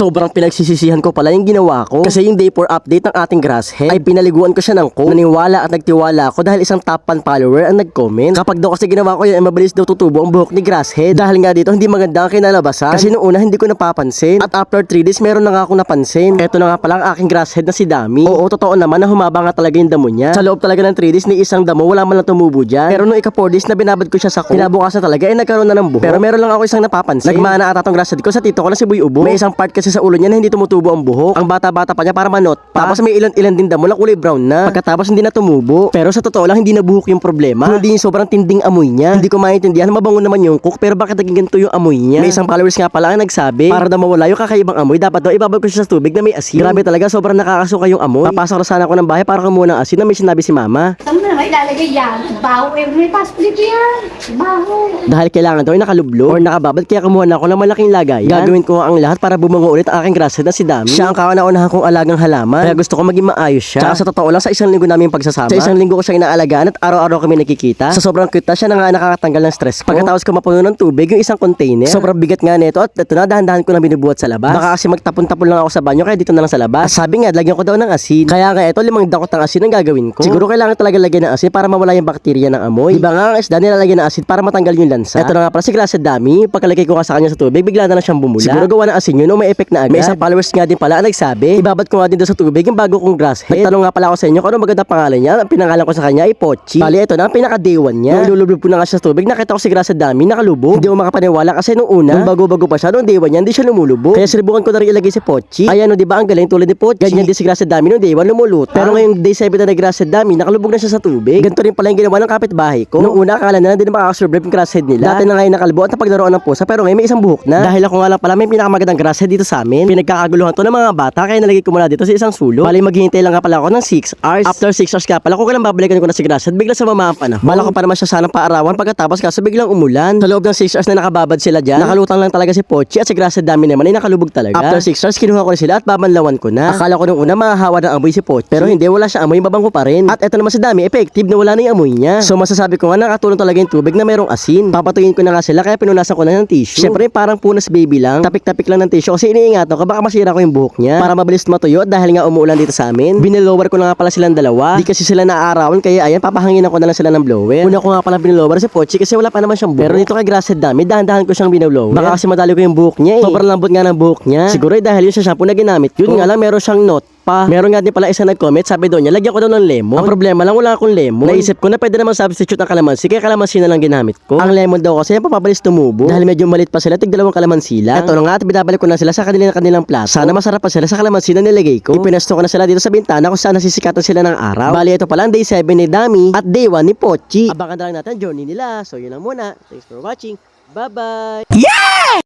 Sobrang pinagsisisihan ko pala yung ginawa ko. Kasi yung day 4 update ng ating grasshead ay pinaliguan ko siya ng coke. Naniwala at nagtiwala ako dahil isang top 1 follower ang nag-comment. Kapag daw kasi ginawa ko yun ay mabilis daw tutubo ang buhok ni grasshead. Dahil nga dito hindi maganda ang kinalabasan. Kasi noong una hindi ko napapansin. At after 3 days meron na nga akong napansin. Eto na nga pala ang aking grasshead na si Dami. Oo, totoo naman na humaba nga talaga yung damo niya. Sa loob talaga ng 3 days ni isang damo wala man lang tumubo dyan. Pero nung ika 4 days na binabad ko siya sa coke, kinabukasan talaga ay nagkaroon na ng buhok. Pero meron lang ako isang napapansin. Nagmana ata tong grasshead ko sa tito ko na si Buy Ubo. May isang part kasi sa ulo niya na hindi tumutubo ang buhok. Ang bata-bata pa niya para manot pa. Tapos may ilan-ilan din damo na kulay brown na. Pagkatapos hindi na tumubo. Pero sa totoo lang hindi nabuhok yung problema. Kundi yung sobrang tinding amoy niya. Hindi ko maintindihan mabango naman yung cook pero bakit naging ganito yung amoy niya. May isang followers nga pala ang nagsabi para daw mawala yung kakaibang amoy dapat daw ibabag ko siya sa tubig na may asin. Grabe talaga sobrang nakakasuka yung amoy. Papasok na sana ako ng bahay para kumuha ng asin na may sinabi si mama. Mo naman ilalagay yan? Baho eh. May passport yan. Baho. Dahil kailangan daw ay nakalublo or nakababad kaya kumuha na ako ng malaking lagayan. Gagawin ko ang lahat para bumango ulit ang aking grasshead na si Dami. Siya ang kauna-unahan kong alagang halaman. Kaya gusto ko maging maayos siya. Tsaka sa totoo lang sa isang linggo namin pagsasama. Sa isang linggo ko siya inaalagaan at araw-araw kami nakikita. Sa sobrang cute na siya na nga nakakatanggal ng stress ko. Pagkatapos ko mapuno ng tubig yung isang container. Sobrang bigat nga nito at ito na dahan-dahan ko na binubuhat sa labas. Baka kasi magtapon-tapon lang ako sa banyo kaya dito na lang sa labas. At sabi nga lagyan ko daw ng asin. Kaya nga ito limang dakot ng asin ang gagawin ko. Siguro kailangan talaga lagyan ng asin para mawala yung bakterya ng amoy. Diba nga ang isda nilalagyan ng asin para matanggal yung lansa. Ito na nga pala si Gracia Dami. Pagkalagay ko nga sa kanya sa tubig, bigla na lang siyang bumula. Siguro gawa ng asin yun o may effect na agad. May isang followers nga din pala ang nagsabi, ibabad ko nga din sa tubig yung bago kong grass head. Nagtanong nga pala ako sa inyo kung ano maganda pangalan niya. Ang pinangalan ko sa kanya ay Pochi. Bali, ito na ang pinaka-day one niya. Nung lulublob ko na nga siya sa tubig, nakita ko si Gracia Dami nakalubog. Hindi ko makapaniwala kasi nung una, nung bago-bago pa siya, nung day one niya, hindi siya lumulubog. Kaya sinubukan ko na rin ilagay si Pochi. Ayan, no, di ba ang galing tulad ni Pochi. Ganyan din si Gracia Dami nung day one lumulutang. Pero ngayong day 7 na ni Gracia Dami, nakalubog na siya sa tubig. Ganito rin pala yung ginawa ng kapitbahay ko. Nung una, akala na hindi na makakasurvive yung grass head nila. Dati na ngayon nakalbo at napaglaruan ng pusa, pero ngayon may isang buhok na. Dahil ako nga lang pala may pinakamagandang grass head dito sa amin. Pinagkakaguluhan to ng mga bata, kaya nalagay ko muna dito sa isang sulok. Bali, maghihintay lang nga pala ako ng 6 hours. After 6 hours ka pala, kung kailan babalikan ko na si grass head, bigla sa mama ang panahon. Bala ko pa naman siya sanang paarawan pagkatapos kaso biglang umulan. Sa loob ng 6 hours na nakababad sila dyan, nakalutang lang talaga si Pochi at si grass head dami naman ay nakalubog talaga. After 6 hours, kinuha ko na sila at babanlawan ko na. Akala ko nung una mahahawa ng amoy si Pochi, pero hindi, wala siya amoy, mabango pa rin. At eto naman si Dami, effective na wala na yung amoy niya. So masasabi ko nga nakatulong talaga yung tubig na merong asin. Papatuyin ko na nga sila kaya pinunasan ko na ng tissue. Siyempre parang punas baby lang, tapik-tapik lang ng tissue kasi iniingatan ko baka masira ko yung buhok niya. Para mabilis matuyo at dahil nga umuulan dito sa amin. Binilower ko na nga pala silang dalawa. Di kasi sila naaarawan kaya ayan papahangin ako na lang sila ng blower. Una ko nga pala binilower si Pochi kasi wala pa naman siyang buhok. Pero dito kay Grasshead Dami, dahan-dahan ko siyang binolower. Baka kasi madali ko yung buhok niya eh. Sobrang lambot nga ng buhok niya. Siguro eh, dahil yun sa shampoo na ginamit. Yun nga lang meron siyang note pa. Meron nga din pala isa nag-comment, sabi doon niya, lagyan ko daw ng lemon. Ang problema lang, wala akong lemon. Naisip ko na pwede naman substitute ng kalamansi, kaya kalamansi na lang ginamit ko. Ang lemon daw kasi, yung papabilis tumubo. Dahil medyo malit pa sila, tig dalawang kalamansi lang. Ito na nga, at binabalik ko na sila sa kanila kanilang plato. Sana masarap pa sila sa kalamansi na nilagay ko. Ipinesto ko na sila dito sa bintana kung saan nasisikatan sila ng araw. Bali, ito pala ang day 7 ni Dami at day 1 ni Pochi. Abangan na lang natin journey nila. So, yun lang muna. Thanks for watching. Bye-bye!